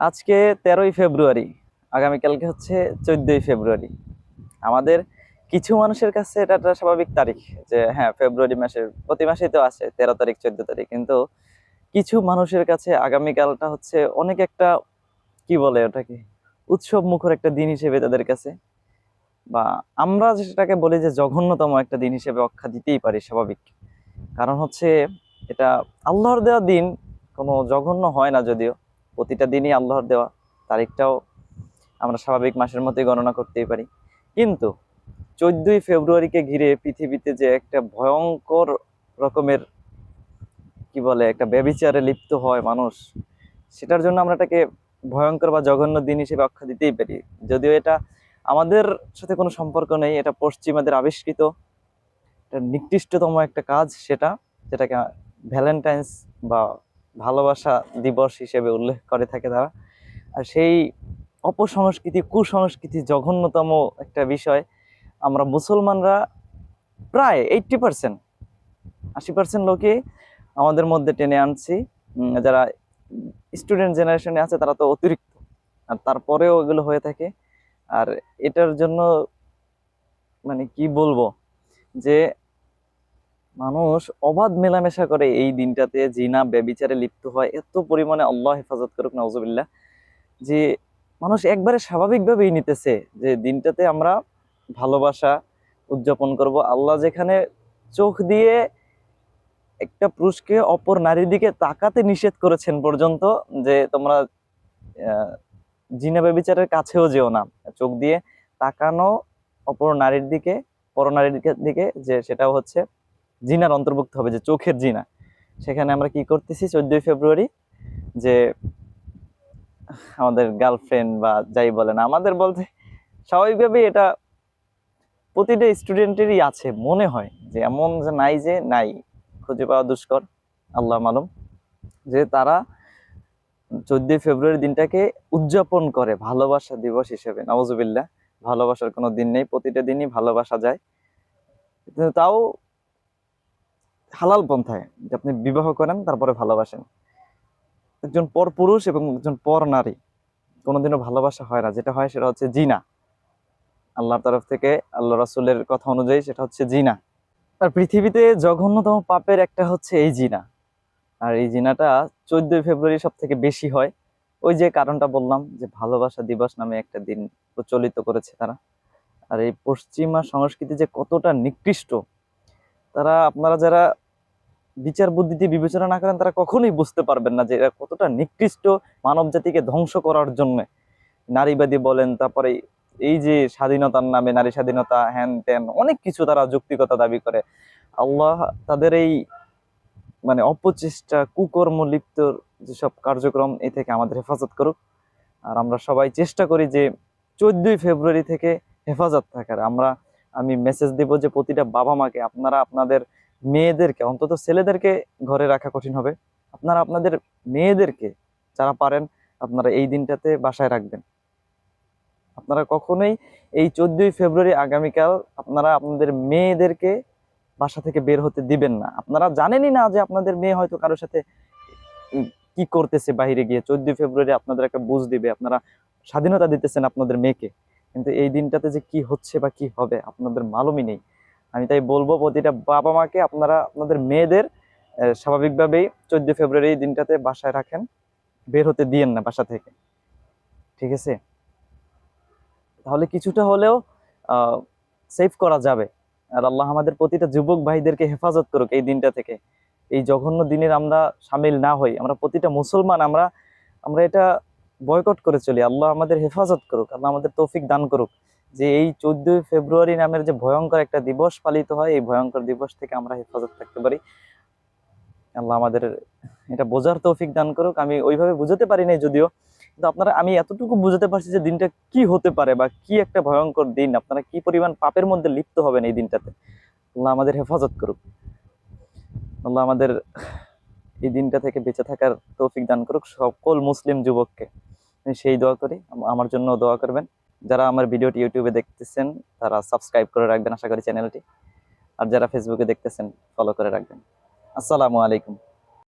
আজকে তেরোই ফেব্রুয়ারি, আগামীকালকে হচ্ছে চোদ্দই ফেব্রুয়ারি। আমাদের কিছু মানুষের কাছে এটা একটা স্বাভাবিক তারিখ যে হ্যাঁ ফেব্রুয়ারি মাসের, প্রতি মাসেই তো আছে, তেরো তারিখ, চোদ্দ তারিখ। কিন্তু কিছু মানুষের কাছে আগামীকালটা হচ্ছে অনেক একটা, কি বলে ওটাকে উৎসব মুখর একটা দিন হিসেবে তাদের কাছে। বা আমরা যেটাকে বলি যে, জঘন্যতম একটা দিন হিসেবে অক্ষা দিতেই পারি স্বাভাবিক। কারণ হচ্ছে এটা আল্লাহর দেওয়া দিন, কোনো জঘন্য হয় না যদিও। প্রতিটা দিনই আল্লাহর দেওয়া, তারিখটাও আমরা স্বাভাবিক মাসের মতোই গণনা করতেই পারি। কিন্তু চোদ্দই ফেব্রুয়ারিকে ঘিরে পৃথিবীতে যে একটা ভয়ঙ্কর রকমের, কি বলে, একটা ব্যবিচারে লিপ্ত হয় মানুষ, সেটার জন্য আমরা এটাকে ভয়ঙ্কর বা জঘন্য দিন হিসেবে আখ্যা দিতেই পারি। যদিও এটা আমাদের সাথে কোনো সম্পর্ক নেই, এটা পশ্চিমাদের আবিষ্কৃত একটা নিকৃষ্টতম একটা কাজ সেটা, যেটাকে ভ্যালেন্টাইন্স বা ভালোবাসা দিবস হিসেবে উল্লেখ করে থাকে তারা। আর সেই অপসংস্কৃতি, কুসংস্কৃতি জঘন্যতম একটা বিষয়। আমরা মুসলমানরা প্রায় এইট্টি পার্সেন্ট আশি পার্সেন্ট লোকে আমাদের মধ্যে টেনে আনছি। যারা স্টুডেন্ট জেনারেশনে আছে তারা তো অতিরিক্ত। আর তারপরেও এগুলো হয়ে থাকে। আর এটার জন্য মানে কি বলব? যে মানুষ অবাধ মেলামেশা করে এই দিনটাতে জিনা, ব্যবিচারে লিপ্ত হয়। এত পরিমাণে আল্লাহ হেফাজত করুক নওজবিল্লা যে মানুষ একবারে স্বাভাবিকভাবেই নিতেছে যে দিনটাতে আমরা ভালোবাসা উদযাপন করব। আল্লাহ যেখানে চোখ দিয়ে একটা পুরুষকে অপর নারীর দিকে তাকাতে নিষেধ করেছেন পর্যন্ত যে তোমরা জিনা, ব্যবিচারের কাছেও যেও না। চোখ দিয়ে তাকানো অপর নারীর দিকে পরনারীর দিকে দিকে যে সেটাও হচ্ছে জিনার অন্তর্ভুক্ত হবে যে চোখের জিনা। সেখানে আমরা কি করতেছি? চোদ্দই ফেব্রুয়ারি যে আমাদের গার্লফ্রেন্ড বা যাই বলেন, আমাদের বলতে স্বাভাবিকভাবেই এটা প্রতিটা স্টুডেন্টেরই আছে, মনে হয় যে এমন যে নাই যে নাই, খুঁজে পাওয়া দুষ্কর, আল্লাহ মালুম। যে তারা চোদ্দই ফেব্রুয়ারি দিনটাকে উদযাপন করে, ভালোবাসা দিবস হিসেবে। নওয়াজুবিল্লাহ ভালোবাসার কোনো দিন নেই, প্রতিটা দিনই ভালোবাসা যায়। তাও হালাল পন্থায় যে আপনি বিবাহ করেন, তারপরে ভালোবাসেন। একজন পর পুরুষ এবং একজন পর নারী, কোনোদিনও ভালোবাসা হয় না। যেটা হয় সেটা হচ্ছে জিনা। আল্লাহর তরফ থেকে, আল্লাহ রাসুলের কথা অনুযায়ী সেটা হচ্ছে জিনা। আর পৃথিবীতে জঘন্যতম পাপের একটা হচ্ছে এই জিনা। আর এই জিনাটা চোদ্দই ফেব্রুয়ারি সব থেকে বেশি হয়। ওই যে কারণটা বললাম যে ভালোবাসা দিবস নামে একটা দিন প্রচলিত করেছে তারা। আর এই পশ্চিমা সংস্কৃতি যে কতটা নিকৃষ্ট, তারা আপনারা যারা বিচার বুদ্ধিতে বিবেচনা না করেন, তারা কখনোই বুঝতে পারবেন না যে এরা কতটা নিকৃষ্ট মানব জাতিকে ধ্বংস করার জন্য। নারীবাদী বলেন, তারপরে এই যে স্বাধীনতার নামে নারী স্বাধীনতা, হ্যান ত্যান, অনেক কিছু তারা যৌক্তিকতা দাবি করে। আল্লাহ তাদের এই মানে অপচেষ্টা কুকর্ম লিপ্ত যেসব কার্যক্রম, এ থেকে আমাদের হেফাজত করুক। আর আমরা সবাই চেষ্টা করি যে চোদ্দই ফেব্রুয়ারি থেকে হেফাজত থাকার। আমরা, আমি মেসেজ দিব যে প্রতিটা বাবা মাকে আপনারা আপনাদের মেয়েদেরকে, অন্তত ছেলেদেরকে ঘরে রাখা কঠিন হবে। আপনারা আপনাদের মেয়েদেরকে যারা পারেন, আপনারা এই দিনটাতে বাসায় রাখবেন। আপনারা কখনোই এই চোদ্দই ফেব্রুয়ারি আগামীকাল আপনারা আপনাদের মেয়েদেরকে বাসা থেকে বের হতে দিবেন না। আপনারা জানেনই না যে আপনাদের মেয়ে হয়তো কারোর সাথে কি করতেছে বাইরে গিয়ে। চোদ্দই ফেব্রুয়ারি আপনাদের একটা বুঝ দিবে, আপনারা স্বাধীনতা দিতেছেন আপনাদের মেয়েকে। কিন্তু এই দিনটাতে যে কি হচ্ছে বা কি হবে, আপনাদের মালুমই নেই। আমি তাই বলব প্রতিটা বাবা মাকে আপনারা আপনাদের মেয়েদের স্বাভাবিকভাবেই চোদ্দ ফেব্রুয়ারি দিনটাতে বাসায় রাখেন, বের হতে দিয়েন না বাসা থেকে। ঠিক আছে? তাহলে কিছুটা হলেও সেভ করা যাবে। আর আল্লাহ আমাদের প্রতিটা যুবক ভাইদেরকে হেফাজত করুক এই দিনটা থেকে। এই জঘন্য দিনের আমরা সামিল না হই, আমরা প্রতিটা মুসলমান, আমরা আমরা এটা বয়কট করে চলি। আল্লাহ আমাদের হেফাজত করুক, আল্লাহ আমাদের তৌফিক দান করুক। যে এই চোদ্দই ফেব্রুয়ারি নামের যে ভয়ঙ্কর একটা দিবস পালিত হয়, এই ভয়ঙ্কর দিবস থেকে আমরা হেফাজত থাকতে পারি। আল্লাহ আমাদের এটা বোঝার তৌফিক দান করুক। আমি ওইভাবে বুঝাতে পারি নাই যদিও, কিন্তু আপনারা, আমি এতটুকু বুঝাতে পারছি যে দিনটা কি হতে পারে বা কি একটা ভয়ঙ্কর দিন। আপনারা কি পরিমাণ পাপের মধ্যে লিপ্ত হবেন এই দিনটাতে? আল্লাহ আমাদের হেফাজত করুক। আল্লাহ আমাদের এই দিনটা থেকে বেঁচে থাকার তৌফিক দান করুক সকল মুসলিম যুবককে। সেই দোয়া করি। আমার জন্য দোয়া করবেন। যারা আমার ভিডিওটি ইউটিউবে দেখতেছেন, তারা সাবস্ক্রাইব করে রাখবেন আশা করি চ্যানেলটি আর যারা ফেসবুকে দেখতেছেন ফলো করে রাখবেন। আসসালামু আলাইকুম।